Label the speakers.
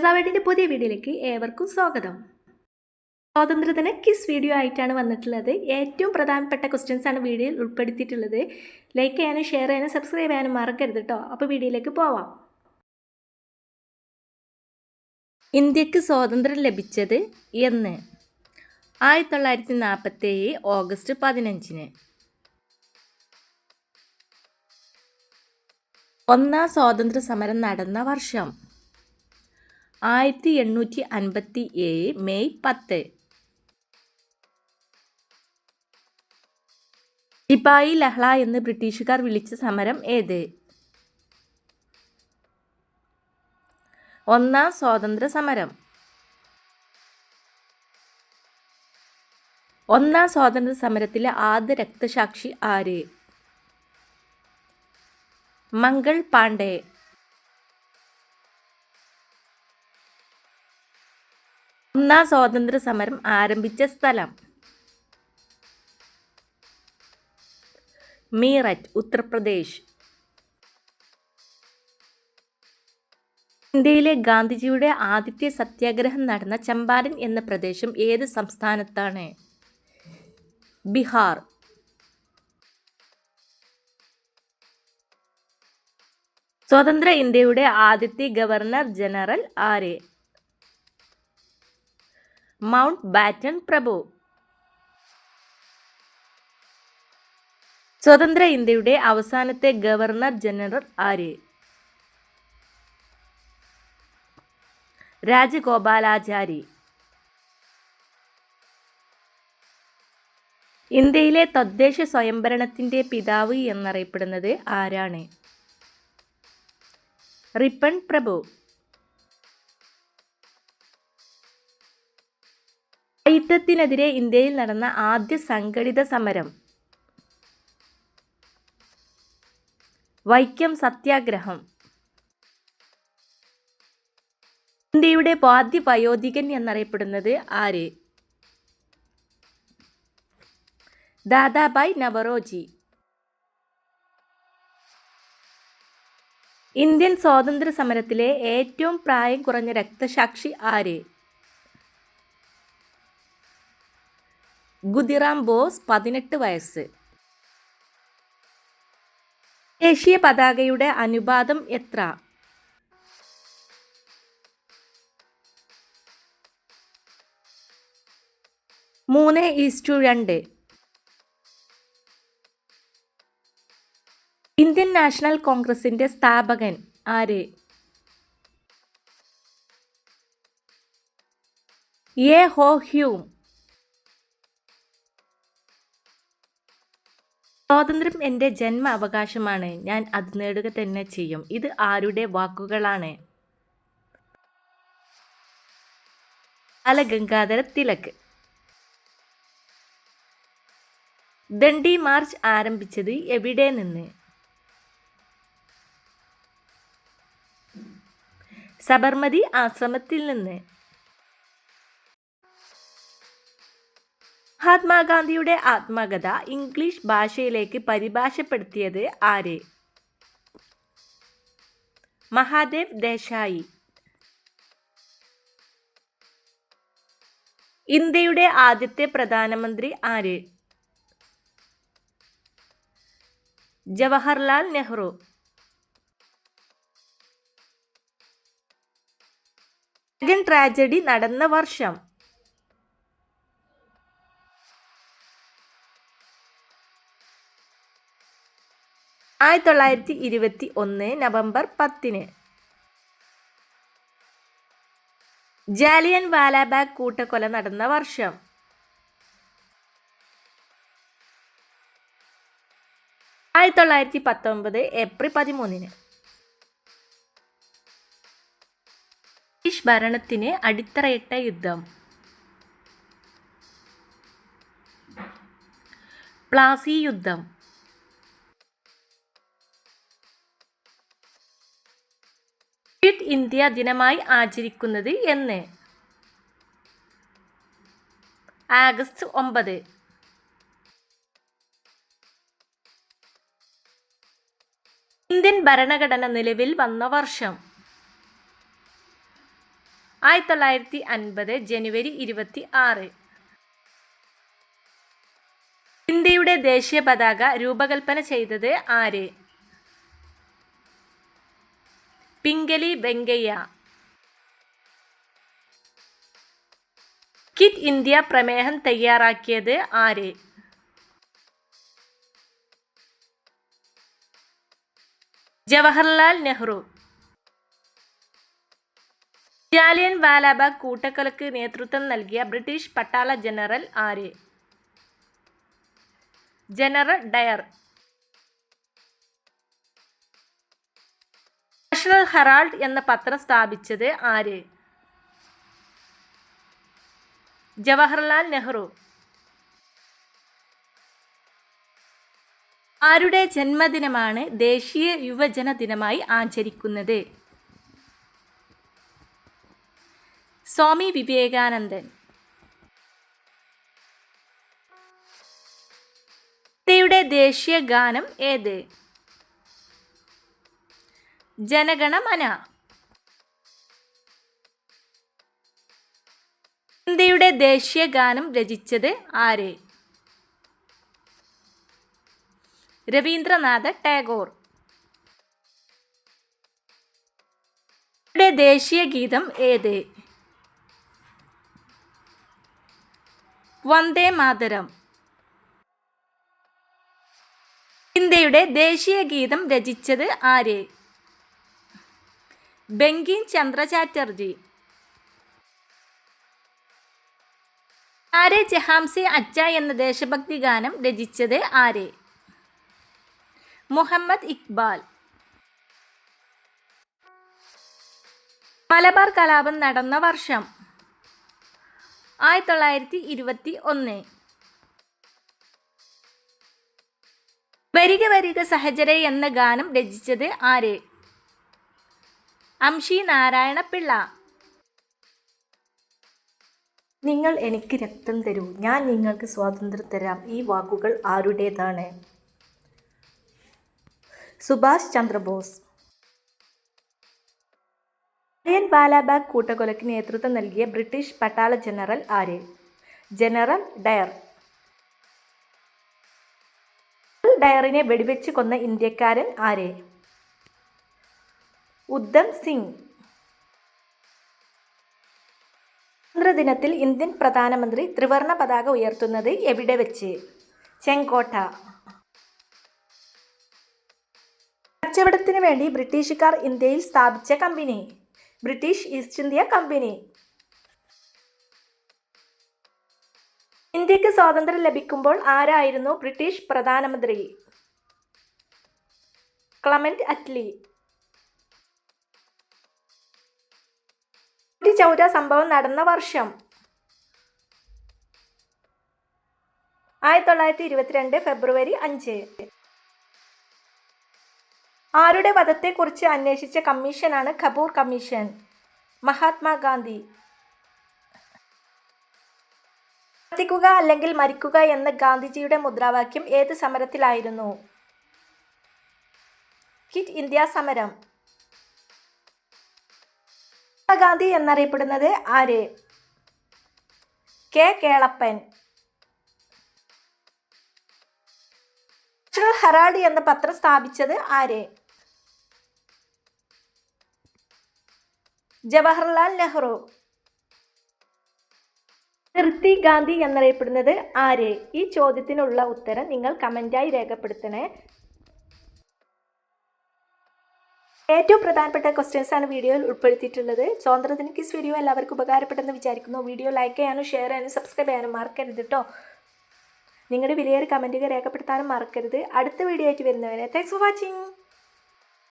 Speaker 1: റസാവേട്ടിന്റെ പുതിയ വീഡിയോയിലേക്ക് ഏവർക്കും സ്വാഗതം. സ്വാതന്ത്ര്യത്തിന് കിസ് വീഡിയോ ആയിട്ടാണ് വന്നിട്ടുള്ളത്. ഏറ്റവും പ്രധാനപ്പെട്ട ക്വസ്റ്റ്യൻസ് ആണ് വീഡിയോയിൽ ഉൾപ്പെടുത്തിയിട്ടുള്ളത്. ലൈക്ക് ചെയ്യാനും ഷെയർ ചെയ്യാനും സബ്സ്ക്രൈബ് ചെയ്യാനും മറക്കരുത് കേട്ടോ അപ്പോൾ വീഡിയോയിലേക്ക് പോവാം. ഇന്ത്യയ്ക്ക് സ്വാതന്ത്ര്യം ലഭിച്ചത് എന്ന്. ആയിരത്തി തൊള്ളായിരത്തി നാൽപ്പത്തേഴ് ഓഗസ്റ്റ് പതിനഞ്ചിന്. ഒന്നാം സ്വാതന്ത്ര്യ സമരം നടന്ന വർഷം. ആയിരത്തി എണ്ണൂറ്റി അൻപത്തി ഏഴ് മെയ് പത്ത്. സിപ്പായി ലഹള എന്ന് ബ്രിട്ടീഷുകാർ വിളിച്ച സമരം ഏത്? ഒന്നാം സ്വാതന്ത്ര്യ സമരം. ഒന്നാം സ്വാതന്ത്ര്യ സമരത്തിലെ ആദ്യ രക്തസാക്ഷി ആര്? മംഗൾ പാണ്ഡെ. ഒന്നാം സ്വാതന്ത്ര്യ സമരം ആരംഭിച്ച സ്ഥലം. മീററ്റ് ഉത്തർപ്രദേശ്. ഇന്ത്യയിലെ ഗാന്ധിജിയുടെ ആദ്യത്തെ സത്യാഗ്രഹം നടന്ന ചമ്പാരൻ എന്ന പ്രദേശം ഏത് സംസ്ഥാനത്താണ്? ബീഹാർ. സ്വതന്ത്ര ഇന്ത്യയുടെ ആദ്യത്തെ ഗവർണർ ജനറൽ ആര്? മൗണ്ട് ബാറ്റൺ പ്രഭു. സ്വതന്ത്ര ഇന്ത്യയുടെ അവസാനത്തെ ഗവർണർ ജനറൽ ആര്? രാജഗോപാലാചാരി. ഇന്ത്യയിലെ തദ്ദേശ സ്വയംഭരണത്തിന്റെ പിതാവ് എന്നറിയപ്പെടുന്നത് ആരാണ്? റിപ്പൺ പ്രഭു. സാഹിത്യത്തിനെതിരെ ഇന്ത്യയിൽ നടന്ന ആദ്യ സംഘടിത സമരം. വൈക്കം സത്യാഗ്രഹം. ഇന്ത്യയുടെ പാദ്യ വയോധികൻ എന്നറിയപ്പെടുന്നത് ആര്? ദാദാബായ് നവറോജി. ഇന്ത്യൻ സ്വാതന്ത്ര്യ സമരത്തിലെ ഏറ്റവും പ്രായം കുറഞ്ഞ രക്തസാക്ഷി ആര്? ഗുദിറാം ബോസ് പതിനെട്ട് വയസ്സ്. ദേശീയ പതാകയുടെ അനുപാതം എത്ര? മൂന്ന് ഈസ്റ്റു രണ്ട്. ഇന്ത്യൻ നാഷണൽ കോൺഗ്രസിന്റെ സ്ഥാപകൻ ആര്? എ ഹോ ഹ്യൂം. സ്വാതന്ത്ര്യം എന്റെ ജന്മ അവകാശമാണ് ഞാൻ അത് നേടുക തന്നെ ചെയ്യും. ഇത് ആരുടെ വാക്കുകളാണ്? ബാലഗംഗാധര തിലക്. ദണ്ഡി മാർച്ച് ആരംഭിച്ചത് എവിടെ നിന്ന്? സബർമതി ആശ്രമത്തിൽ നിന്ന്. മഹാത്മാഗാന്ധിയുടെ ആത്മകഥ ഇംഗ്ലീഷ് ഭാഷയിലേക്ക് പരിഭാഷപ്പെടുത്തിയത് ആര്? മഹാദേവ് ദേശായി. ഇന്ത്യയുടെ ആദ്യത്തെ പ്രധാനമന്ത്രി ആര്? ജവഹർലാൽ നെഹ്റു. ട്രാജഡി നടന്ന വർഷം. ആയിരത്തി തൊള്ളായിരത്തി ഇരുപത്തി ഒന്ന് നവംബർ പത്തിന്. ജാലിയൻ വാലാബാഗ് കൂട്ടക്കൊല നടന്ന വർഷം. ആയിരത്തി തൊള്ളായിരത്തി പത്തൊമ്പത് ഏപ്രിൽ പതിമൂന്നിന്. ബ്രിട്ടീഷ് ഭരണത്തിന് അടിത്തറയിട്ട യുദ്ധം. പ്ലാസി യുദ്ധം. ക്വിറ്റ് ഇന്ത്യ ദിനമായി ആചരിക്കുന്നത് എന്ന്. ആഗസ്റ്റ് ഒമ്പത്. ഇന്ത്യൻ ഭരണഘടന നിലവിൽ വന്ന വർഷം. ആയിരത്തി തൊള്ളായിരത്തി അൻപത് ജനുവരി ഇരുപത്തി ആറ് ഇന്ത്യയുടെ ദേശീയ പതാക രൂപകൽപ്പന ചെയ്തത് ആര്? പിംഗലി വെങ്കയ്യ കിറ്റ് ഇന്ത്യ പ്രമേഹം തയ്യാറാക്കിയത് ആര് ജവഹർലാൽ നെഹ്റു ജാലിയൻ വാലാബാഗ് കൂട്ടക്കൊലക്ക് നേതൃത്വം നൽകിയ ബ്രിട്ടീഷ് പട്ടാള ജനറൽ ആര് ജനറൽ ഡയർ ഹെറാൾഡ് എന്ന പത്രം സ്ഥാപിച്ചത് ആര്? ജവഹർലാൽ നെഹ്റു. ആരുടെ ജന്മദിനമാണ് ദേശീയ യുവജന ദിനമായി ആചരിക്കുന്നത്? സ്വാമി വിവേകാനന്ദൻ. ഇന്ത്യയുടെ ദേശീയ ഗാനം ഏത്? ജനഗണമന ഇന്ത്യയുടെ ദേശീയ ഗാനം രചിച്ചത് ആര്? രവീന്ദ്രനാഥ ടാഗോർ. ദേശീയ ഗീതം ഏത്? വന്ദേ മാതരം. ഇന്ത്യയുടെ ദേശീയ ഗീതം രചിച്ചത് ആര്? ബങ്കിം ചന്ദ്ര ചാറ്റർജി ആരെ ജഹാംസെ അച്ച എന്ന ദേശഭക്തി ഗാനം രചിച്ചത് ആരെ? മുഹമ്മദ് ഇക്ബാൽ. മലബാർ കലാപം നടന്ന വർഷം ആയിരത്തി തൊള്ളായിരത്തി ഇരുപത്തി ഒന്ന് വരിക വരിക സഹചരെ എന്ന ഗാനം രചിച്ചത് ആര്? അംഷി നാരായണ പിള്ള. നിങ്ങൾ എനിക്ക് രക്തം തരൂ. ഞാൻ നിങ്ങൾക്ക് സ്വാതന്ത്ര്യം തരാം. ഈ വാക്കുകൾ ആരുടേതാണ്? സുഭാഷ് ചന്ദ്രബോസ്. ജലിയൻ ബാലാബാഗ് കൂട്ടക്കൊലയ്ക്ക് നേതൃത്വം നൽകിയ ബ്രിട്ടീഷ് പട്ടാള ജനറൽ ആര്? General Dyer. ഡയറിനെ വെടിവെച്ച് കൊന്ന ഇന്ത്യക്കാരൻ ആര്? ഉദ്ധം സിംഗ്. സ്വാതന്ത്ര്യദിനത്തിൽ ഇന്ത്യൻ പ്രധാനമന്ത്രി ത്രിവർണ പതാക ഉയർത്തുന്നത് എവിടെ വെച്ച്? ചെങ്കോട്ട. കച്ചവടത്തിന് വേണ്ടി ബ്രിട്ടീഷുകാർ ഇന്ത്യയിൽ സ്ഥാപിച്ച company. British East India company. ഇന്ത്യയ്ക്ക് സ്വാതന്ത്ര്യം ലഭിക്കുമ്പോൾ ആരായിരുന്നു ബ്രിട്ടീഷ് പ്രധാനമന്ത്രി? ക്ലമന്റ് അറ്റ്ലി. ചൗര സംഭവം നടന്ന വർഷം. ആയിരത്തി തൊള്ളായിരത്തി ഇരുപത്തിരണ്ട് ഫെബ്രുവരി അഞ്ച്. ആരുടെ വധത്തെക്കുറിച്ച് അന്വേഷിച്ച കമ്മീഷനാണ് ഖബൂർ കമ്മീഷൻ? മഹാത്മാഗാന്ധി. പ്രവർത്തിക്കുക അല്ലെങ്കിൽ മരിക്കുക എന്ന ഗാന്ധിജിയുടെ മുദ്രാവാക്യം ഏത് സമരത്തിലായിരുന്നു? കിറ്റ് ഇന്ത്യ സമരം. ഗാന്ധി എന്നറിയപ്പെടുന്നത് ആര്? കെ കേളപ്പൻ. നാഷണൽ ഹെറാൾഡ് എന്ന പത്രം സ്ഥാപിച്ചത് ആര്? ജവഹർലാൽ നെഹ്റു. കീർത്തി ഗാന്ധി എന്നറിയപ്പെടുന്നത് ആര്? ഈ ചോദ്യത്തിനുള്ള ഉത്തരം നിങ്ങൾ കമന്റായി രേഖപ്പെടുത്തണേ. ഏറ്റവും പ്രധാനപ്പെട്ട ക്വസ്റ്റ്യൻസ് ആണ് വീഡിയോയിൽ ഉൾപ്പെടുത്തിയിട്ടുള്ളത്. സ്വാതന്ത്ര്യദിന കിസ് വീഡിയോ എല്ലാവർക്കും ഉപകാരപ്പെട്ടെന്ന് വിചാരിക്കുന്നു. വീഡിയോ ലൈക്ക് ചെയ്യാനും ഷെയർ ചെയ്യാനും സബ്സ്ക്രൈബ് ചെയ്യാനും മറക്കരുത് കേട്ടോ നിങ്ങളുടെ വിലയേറെ കമന്റുകൾ രേഖപ്പെടുത്താനും മറക്കരുത്. അടുത്ത വീഡിയോ ആയിട്ട് വരുന്നവരെ താങ്ക്സ് ഫോർ വാച്ചിങ്